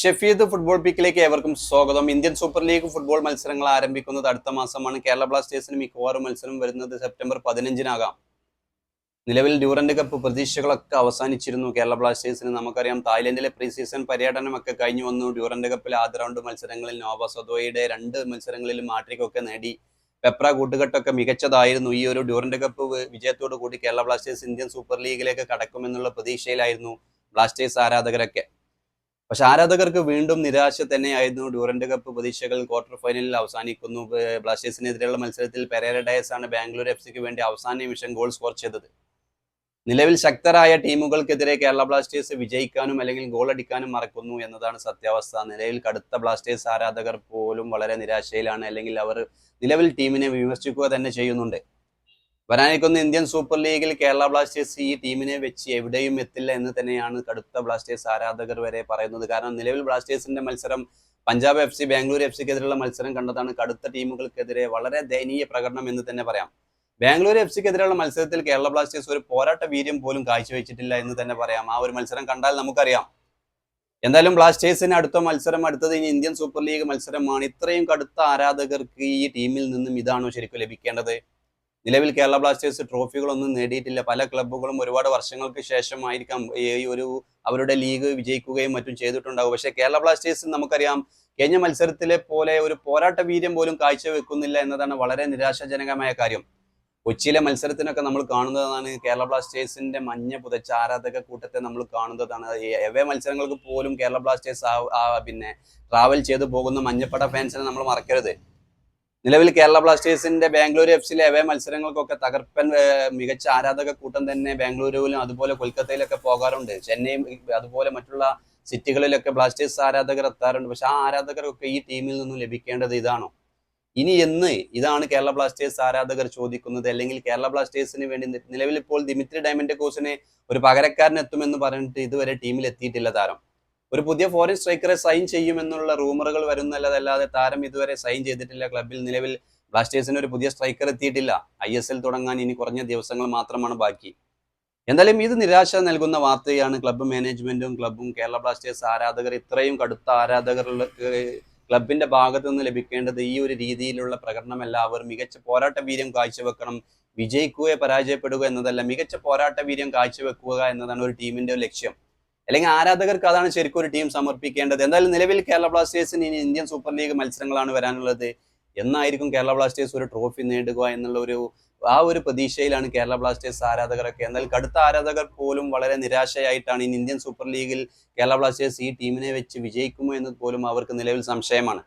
Shefeed football പിക്കിലേക്ക് ഏവർക്കും സ്വാഗതം. Indian super league football മത്സരങ്ങൾ ആരംഭിക്കുന്നത് അടുത്ത മാസമാണ്. കേരള ബ്ലാസ്റ്റേഴ്സിന് മിക്കവാറും മത്സരം വരുന്നത് സെപ്റ്റംബർ പതിനഞ്ചിനാകാം. നിലവിൽ ഡ്യൂറന്റ് കപ്പ് പ്രതീക്ഷകളൊക്കെ അവസാനിച്ചിരുന്നു. കേരള ബ്ലാസ്റ്റേഴ്സിന് നമുക്കറിയാം തായ്ലൻഡിലെ പ്രീ സീസൺ പര്യടനമൊക്കെ കഴിഞ്ഞു വന്നു. ഡ്യൂറന്റ് കപ്പിലെ ആദ്യ റൗണ്ട് മത്സരങ്ങളിൽ നോവ സൊതോയുടെ രണ്ട് മത്സരങ്ങളിലും മാട്രിക്കൊക്കെ നേടി. പെപ്ര കൂട്ടുകെട്ടൊക്കെ മികച്ചതായിരുന്നു. ഈ ഒരു ഡ്യൂറന്റ് കപ്പ് വിജയത്തോടു കൂടി കേരള ബ്ലാസ്റ്റേഴ്സ് ഇന്ത്യൻ സൂപ്പർ ലീഗിലേക്ക് കടക്കുമെന്നുള്ള പ്രതീക്ഷയിലായിരുന്നു ബ്ലാസ്റ്റേഴ്സ് ആരാധകരൊക്കെ. പക്ഷെ ആരാധകർക്ക് വീണ്ടും നിരാശ തന്നെയായിരുന്നു ഡ്യൂറന്റ് കപ്പ് പ്രതീക്ഷകൾ ക്വാർട്ടർ ഫൈനലിൽ അവസാനിക്കുന്നു. ബ്ലാസ്റ്റേഴ്സിനെതിരെയുള്ള മത്സരത്തിൽ പെരേര ഡയസ് ആണ് ബാംഗ്ലൂർ എഫ് സിക്ക് വേണ്ടി അവസാന നിമിഷം ഗോൾ സ്കോർ ചെയ്തത്. നിലവിൽ ശക്തരായ ടീമുകൾക്കെതിരെ കേരള ബ്ലാസ്റ്റേഴ്സ് വിജയിക്കാനും അല്ലെങ്കിൽ ഗോൾ അടിക്കാനും മറക്കുന്നു എന്നതാണ് സത്യാവസ്ഥ. നിലവിൽ കടുത്ത ബ്ലാസ്റ്റേഴ്സ് ആരാധകർ പോലും വളരെ നിരാശയിലാണ് അല്ലെങ്കിൽ അവർ നിലവിൽ ടീമിനെ വിമർശിക്കുക തന്നെ ചെയ്യുന്നുണ്ട്. വരാനിരിക്കുന്ന ഇന്ത്യൻ സൂപ്പർ ലീഗിൽ കേരള ബ്ലാസ്റ്റേഴ്സ് ഈ ടീമിനെ വെച്ച് എവിടെയും എത്തില്ല എന്ന് തന്നെയാണ് കടുത്ത ബ്ലാസ്റ്റേഴ്സ് ആരാധകർ വരെ പറയുന്നത്. കാരണം നിലവിൽ ബ്ലാസ്റ്റേഴ്സിന്റെ മത്സരം Punjab F C Bangalore F സിക്കെതിരെയുള്ള മത്സരം കണ്ടതാണ് കടുത്ത ടീമുകൾക്കെതിരെ വളരെ ദയനീയ പ്രകടനം എന്ന് തന്നെ പറയാം. ബാംഗ്ലൂർ എഫ് സിക്കെതിരെയുള്ള മത്സരത്തിൽ കേരള ബ്ലാസ്റ്റേഴ്സ് ഒരു പോരാട്ട വീര്യം പോലും കാഴ്ചവെച്ചിട്ടില്ല എന്ന് തന്നെ പറയാം. ആ ഒരു മത്സരം കണ്ടാൽ നമുക്കറിയാം. എന്തായാലും ബ്ലാസ്റ്റേഴ്സിന് അടുത്ത മത്സരം അടുത്തത് ഇനി ഇന്ത്യൻ സൂപ്പർ ലീഗ് മത്സരമാണ്. ഇത്രയും കടുത്ത ആരാധകർക്ക് ഈ ടീമിൽ നിന്നും ഇതാണോ ശരിക്കും ലഭിക്കേണ്ടത്? നിലവിൽ കേരള ബ്ലാസ്റ്റേഴ്സ് ട്രോഫികളൊന്നും നേടിയിട്ടില്ല. പല ക്ലബ്ബുകളും ഒരുപാട് വർഷങ്ങൾക്ക് ശേഷമായിരിക്കാം ഈ ഒരു അവരുടെ ലീഗ് വിജയിക്കുകയും മറ്റും ചെയ്തിട്ടുണ്ടാകും പക്ഷേ കേരള ബ്ലാസ്റ്റേഴ്സ് നമുക്കറിയാം കഴിഞ്ഞ മത്സരത്തിലെ പോലെ ഒരു പോരാട്ട വീര്യം പോലും കാഴ്ചവെക്കുന്നില്ല എന്നതാണ് വളരെ നിരാശാജനകമായ കാര്യം. കൊച്ചിയിലെ മത്സരത്തിനൊക്കെ നമ്മൾ കാണുന്നതാണ് കേരള ബ്ലാസ്റ്റേഴ്സിന്റെ മഞ്ഞ പുതച്ച ആരാധക കൂട്ടത്തെ നമ്മൾ കാണുന്നതാണ്. എവേ മത്സരങ്ങൾക്ക് പോലും കേരള ബ്ലാസ്റ്റേഴ്സ് പിന്നെ ട്രാവൽ ചെയ്തു പോകുന്ന മഞ്ഞപ്പട ഫാൻസിനെ നമ്മൾ മറക്കരുത്. നിലവിൽ കേരള ബ്ലാസ്റ്റേഴ്സിന്റെ ബാംഗ്ലൂർ എഫ് സിയിലെ അവേ മത്സരങ്ങൾക്കൊക്കെ തകർപ്പൻ മികച്ച ആരാധക കൂട്ടം തന്നെ ബാംഗ്ലൂരുവിലും അതുപോലെ കൊൽക്കത്തയിലൊക്കെ പോകാറുണ്ട്. ചെന്നൈ അതുപോലെ മറ്റുള്ള സിറ്റികളിലൊക്കെ ബ്ലാസ്റ്റേഴ്സ് ആരാധകർ എത്താറുണ്ട്. പക്ഷെ ആ ആരാധകരൊക്കെ ഈ ടീമിൽ നിന്നും ലഭിക്കേണ്ടത് ഇതാണോ? ഇനി എന്ന് ഇതാണ് കേരള ബ്ലാസ്റ്റേഴ്സ് ആരാധകർ ചോദിക്കുന്നത്. അല്ലെങ്കിൽ കേരള ബ്ലാസ്റ്റേഴ്സിന് വേണ്ടി നിലവിൽ ഇപ്പോൾ ദിമിത്രി ഡയമന്റെ കോസിനെ ഒരു പകരക്കാരൻ എത്തുമെന്ന് പറഞ്ഞിട്ട് ഇതുവരെ ടീമിൽ എത്തിയിട്ടില്ല താരം. ഒരു പുതിയ ഫോറിൻ സ്ട്രൈക്കറെ സൈൻ ചെയ്യുമെന്നുള്ള റൂമറുകൾ വരുന്നതല്ലാതെ താരം ഇതുവരെ സൈൻ ചെയ്തിട്ടില്ല. ക്ലബിൽ നിലവിൽ ബ്ലാസ്റ്റേഴ്സിന് ഒരു പുതിയ സ്ട്രൈക്കർ എത്തിയിട്ടില്ല. ഐ എസ് എൽ തുടങ്ങാൻ ഇനി കുറഞ്ഞ ദിവസങ്ങൾ മാത്രമാണ് ബാക്കി. എന്തായാലും ഇത് നിരാശ നൽകുന്ന വാർത്തയാണ്. ക്ലബ്ബ് മാനേജ്മെന്റും ക്ലബ്ബും കേരള ബ്ലാസ്റ്റേഴ്സ് ആരാധകർ ഇത്രയും കടുത്ത ആരാധകർക്ക് ക്ലബിന്റെ ഭാഗത്തു നിന്ന് ലഭിക്കേണ്ടത് ഈ ഒരു രീതിയിലുള്ള പ്രകടനമല്ല അവർ മികച്ച പോരാട്ട വീര്യം കാഴ്ചവെക്കണം. വിജയിക്കുകയോ പരാജയപ്പെടുക എന്നതല്ല മികച്ച പോരാട്ട വീര്യം കാഴ്ചവെക്കുക എന്നതാണ് ഒരു ടീമിന്റെ ലക്ഷ്യം. അല്ലെങ്കിൽ ആരാധകർക്ക് അതാണ് ശരിക്കും ഒരു ടീം സമർപ്പിക്കേണ്ടത്. എന്തായാലും നിലവിൽ കേരള ബ്ലാസ്റ്റേഴ്സിന് ഇനി ഇന്ത്യൻ സൂപ്പർ ലീഗ് മത്സരങ്ങളാണ് വരാനുള്ളത്. എന്നായിരിക്കും കേരള ബ്ലാസ്റ്റേഴ്സ് ഒരു ട്രോഫി നേടുക എന്നുള്ള ഒരു ആ ഒരു പ്രതീക്ഷയിലാണ് കേരള ബ്ലാസ്റ്റേഴ്സ് ആരാധകരൊക്കെ. എന്നാൽ കടുത്ത ആരാധകർ പോലും വളരെ നിരാശയായിട്ടാണ് ഇനി ഇന്ത്യൻ സൂപ്പർ ലീഗിൽ കേരള ബ്ലാസ്റ്റേഴ്സ് ഈ ടീമിനെ വെച്ച് വിജയിക്കുമോ എന്ന് പോലും അവർക്ക് നിലവിൽ സംശയമാണ്.